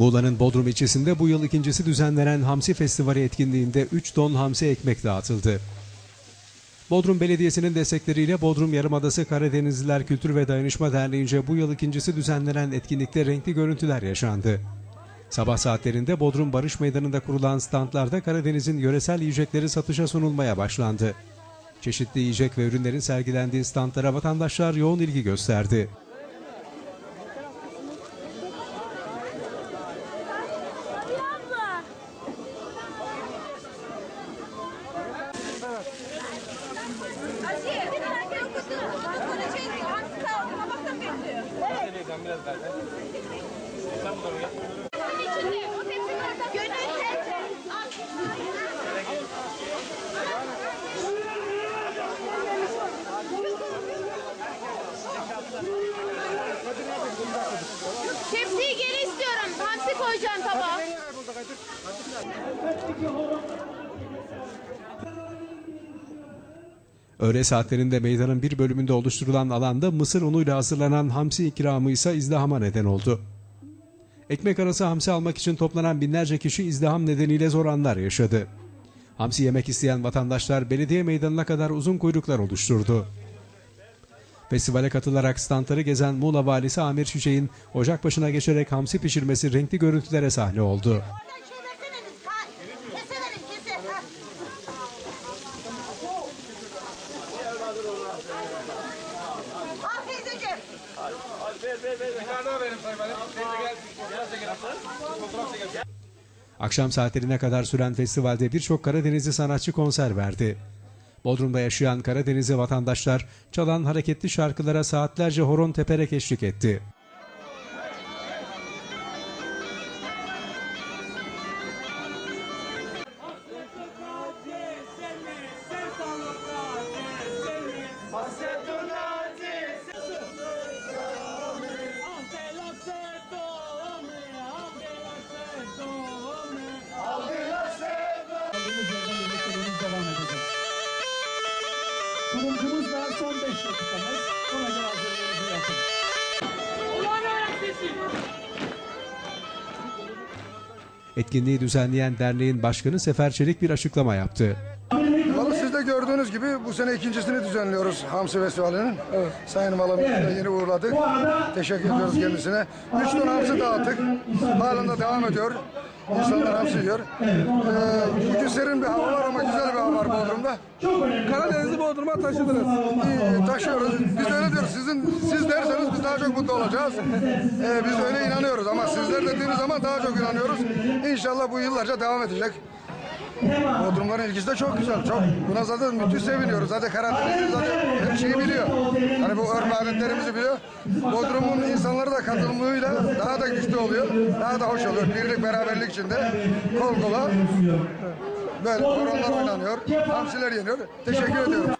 Muğla'nın Bodrum ilçesinde bu yıl ikincisi düzenlenen Hamsi Festivali etkinliğinde 3 ton hamsi ekmek dağıtıldı. Bodrum Belediyesi'nin destekleriyle Bodrum Yarımadası Karadenizliler Kültür ve Dayanışma Derneği'nce bu yıl ikincisi düzenlenen etkinlikte renkli görüntüler yaşandı. Sabah saatlerinde Bodrum Barış Meydanı'nda kurulan standlarda Karadeniz'in yöresel yiyecekleri satışa sunulmaya başlandı. Çeşitli yiyecek ve ürünlerin sergilendiği standlara vatandaşlar yoğun ilgi gösterdi. İçinde, o tepsinin ortasında. Gönül teyze. Tepsiyi geri istiyorum. Hamsi koyacağım tabağa. Öğle saatlerinde meydanın bir bölümünde oluşturulan alanda mısır unuyla hazırlanan hamsi ikramı ise izdihama neden oldu. Ekmek arası hamsi almak için toplanan binlerce kişi izdiham nedeniyle zor anlar yaşadı. Hamsi yemek isteyen vatandaşlar belediye meydanına kadar uzun kuyruklar oluşturdu. Festivale katılarak standları gezen Muğla Valisi Amir Çiçek'in ocak başına geçerek hamsi pişirmesi renkli görüntülere sahne oldu. Akşam saatlerine kadar süren festivalde birçok Karadenizli sanatçı konser verdi. Bodrum'da yaşayan Karadenizli vatandaşlar çalan hareketli şarkılara saatlerce horon teperek eşlik etti. Sunucumuz da son 5 dakikamız. Ona göre hazırlığınızı yapın. Etkinliği düzenleyen derneğin başkanı Sefer Çelik bir açıklama yaptı. De gördüğünüz gibi bu sene ikincisini düzenliyoruz Hamsi Festivali'nin. Sayın Valamızı da yeni uğurladık. Teşekkür ediyoruz kendisine. 3 ton hamsi dağıttık. Halen de devam ediyor. İnsanlar hamsi yiyor. Ee, bugün serin bir hava var ama güzel bir hava var Bodrum'da. Karadeniz'i Bodrum'a taşıdınız. İyi, taşıyoruz. Biz de öyle diyoruz. Sizin, siz derseniz biz daha çok mutlu olacağız. Ee, biz öyle inanıyoruz ama sizler dediğiniz zaman daha çok inanıyoruz. İnşallah bu yıllarca devam edecek. Bodrumların ilgisi de çok güzel. Çok. Buna zaten müthiş seviniyoruz. Zaten Karadeniz'in zaten her şeyi biliyor. Hani bu örf adetlerimizi biliyor. Bodrum'un insanları da katılımıyla daha da güçlü oluyor. Daha da hoş oluyor. Birlik beraberlik içinde kol kola böyle horonlar oynanıyor. Hamsiler yeniyor. Teşekkür ediyorum.